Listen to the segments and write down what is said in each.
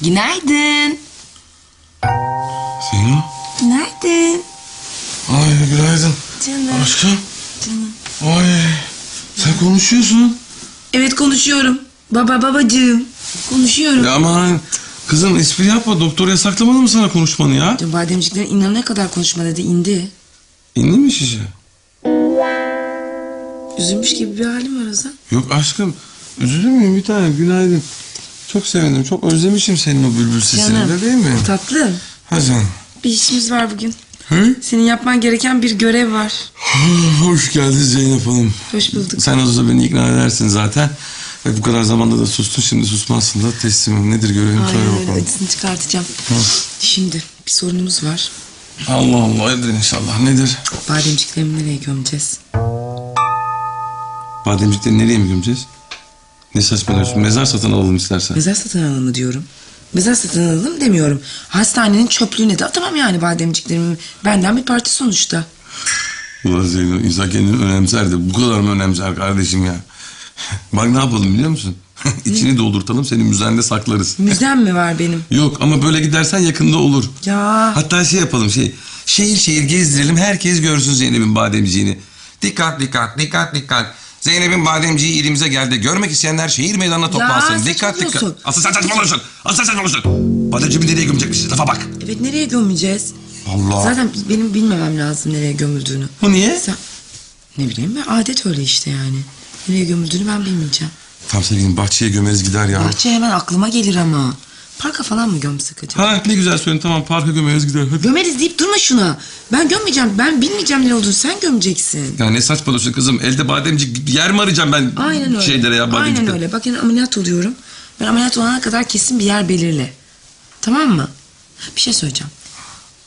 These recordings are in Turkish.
Günaydın. Zeyno. Günaydın. Ay günaydın. Canım. Aşkım. Canım. Ay. Sen konuşuyorsun. Evet konuşuyorum. Baba babacığım. Konuşuyorum. Ya aman. Kızım espri yapma. Doktor yasaklamadı mı sana konuşmanı ya? Dün bademciklerin inanana kadar konuşma dedi indi. İndi mi şişe? Üzülmüş gibi bir halim var Ozan. Yok aşkım. Üzülür müyüm bir tane? Günaydın. Çok sevindim. Çok özlemişim senin o bülbül sesini Canım. de değil mi? Tatlım. Ha canım. Bir işimiz var bugün. Hı? Senin yapman gereken bir görev var. Hoş geldin Zeynep Hanım. Hoş bulduk. Sen olursa beni ikna edersin zaten. Ve bu kadar zamanda da sustun. Şimdi susmazsın da teslimim. Nedir görevim söyle Aynen öyle bakalım. acısını çıkartacağım. Şimdi bir sorunumuz var. Allah Allah. Nedir inşallah. Nedir? Bademciklerimi nereye gömeceğiz? Bademcikleri nereye mi gömeceğiz? Ne saçmalıyorsun? Mezar satın alalım istersen. Mezar satın alalım diyorum. Mezar satın alalım demiyorum. Hastanenin çöplüğüne de atamam yani bademciklerimi. Benden bir parti sonuçta. Ulan Zeyno insan kendini önemser de bu kadar mı önemser kardeşim ya? Bak ne yapalım biliyor musun? İçini doldurtalım seni müzende saklarız. Müzem mi var benim? Yok ama böyle gidersen yakında olur. Ya Hatta şey yapalım şey. Şehir şehir gezdirelim herkes görsün Zeynep'in bademciğini. Dikkat dikkat dikkat dikkat. Zeynep'in bademciği ilimize geldi. Görmek isteyenler şehir meydanına toplansın. dikkat dikkat. saçmalıyorsun. Asıl sen saçmalıyorsun. Asıl sen saçmalıyorsun. Bademciğimi nereye gömecekmişiz? Lafa bak. evet nereye gömeceğiz? Allah. Zaten benim bilmemem lazım nereye gömüldüğünü. Bu niye? Sen ne bileyim ben adet öyle işte yani. Nereye gömüldüğünü ben bilmeyeceğim. Tam sevgilim bahçeye gömeriz gider ya. Bahçe hemen aklıma gelir ama. Parka falan mı gömsek acaba? Ha ne güzel söyledin tamam parka gömeriz gider. Hadi. Gömeriz deyip durma şuna. Ben gömmeyeceğim. Ben bilmeyeceğim ne olduğunu. Sen gömeceksin. Ya ne saçmalıyorsun kızım? Elde bademcik yer mi arayacağım ben Aynen öyle. şeylere ya bademcikte? Aynen öyle. Bak yani ameliyat oluyorum. Ben ameliyat olana kadar kesin bir yer belirle. Tamam mı? Bir şey söyleyeceğim.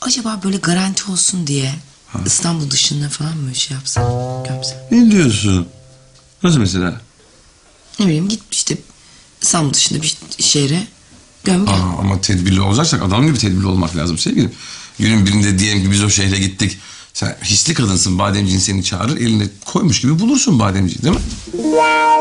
Acaba böyle garanti olsun diye İstanbul dışında falan mı şey yapsam, gömsem? Ne diyorsun? Nasıl mesela? Ne bileyim git işte İstanbul dışında bir şehre gel. Aa, ama tedbirli olacaksak adam gibi tedbirli olmak lazım sevgilim. Günün birinde diyelim ki biz o şehre gittik. Sen hisli kadınsın bademciğin seni çağırır eline koymuş gibi bulursun bademciği değil mi?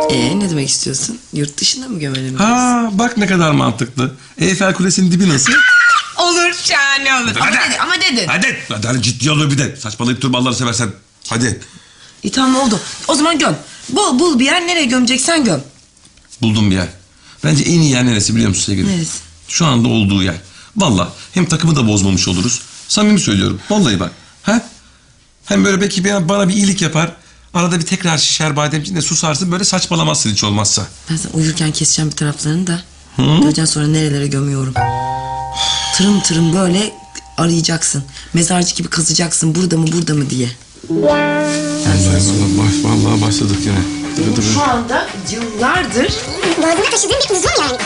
Ee ne demek istiyorsun? Yurt dışında mı gömelim? Ha bak ne kadar mantıklı. Eyfel Kulesi'nin dibi nasıl? Olur şahane olur. Ama, Hadi. dedi, ama dedin. hadi. Hadi, hadi ciddi ol bir de. Saçmalayıp durma Allah'ını seversen. Hadi. İyi tamam oldu. O zaman göm. Bul, bul bir yer nereye gömeceksen göm. Buldum bir yer. Bence en iyi yer neresi biliyor musun sevgilim? Neresi? Şu anda olduğu yer. Valla hem takımı da bozmamış oluruz. Samimi söylüyorum. Vallahi bak. Ha? Hem böyle belki bir- bana bir iyilik yapar. Arada bir tekrar şişer bademciğin de susarsın böyle saçmalamazsın hiç olmazsa. Ben sana uyurken keseceğim bir taraflarını da. Göreceksin sonra nerelere gömüyorum. Tırım tırım böyle arayacaksın. Mezarcı gibi kazacaksın burada mı burada mı diye. Vallahi, vallahi, baş, vallahi başladık yine. Tıkı tıkı. Şu anda yıllardır Boğazımda taşıdığım bir uzun yani